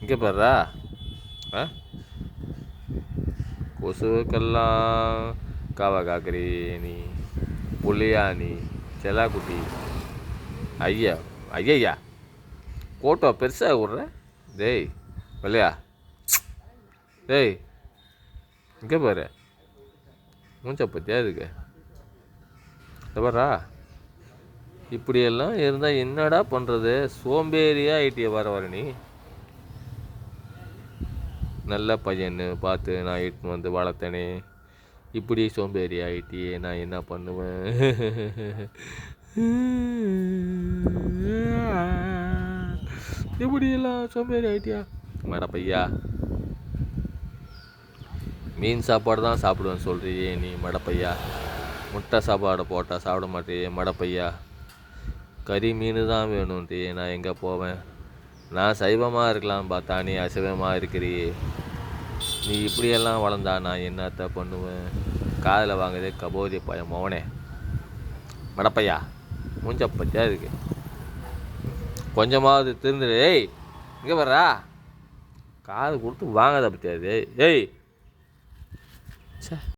இங்கே பாருடா. ஆ? கொசுவுக்கெல்லாம் காவா காக்கறி நீ புள்ளியா நீ ஐயா ஐயய்யா கோட்டோ பெருசாக விட்ற? டேய் வெள்ளையா டேய் இங்கே பாரு. மூஞ்ச பற்றியா இருக்கு பாரா இப்படியெல்லாம் இருந்தால் என்னடா பண்ணுறது சோம்பேறியாக ஐடியை வர வர நீ. நல்ல பையன்னு பார்த்து நான் இட்டுன்னு வந்து வளர்த்தனே. இப்படி சோம்பேறி ஆகிட்டியே நான் என்ன பண்ணுவேன்? இப்படியெல்லாம் சோம்பேறி ஆகிட்டியா மேடம் பையா. மீன் சாப்பாடு தான் சாப்பிடுவேன் சொல்கிறியே நீ மடப்பையா முட்டை சாப்பாடு போட்டால் சாப்பிட மாட்டேயே மடப்பையா கறி மீன் தான் வேணுன்றியே நான் எங்கே போவேன்? நான் சைவமாக இருக்கலாம் பார்த்தா நீ அசைவமாக இருக்கிறியே. நீ இப்படியெல்லாம் வளர்ந்தா நான் என்னத்த பண்ணுவேன்? காதில் வாங்குதே கபோதி பையன் மோனே மடப்பையா மூஞ்ச பத்தியா இருக்கு. கொஞ்சமாவது திருந்துடு ஏய் இங்கே வர்றா. காது கொடுத்து வாங்காத பற்றியாது ஏய். சே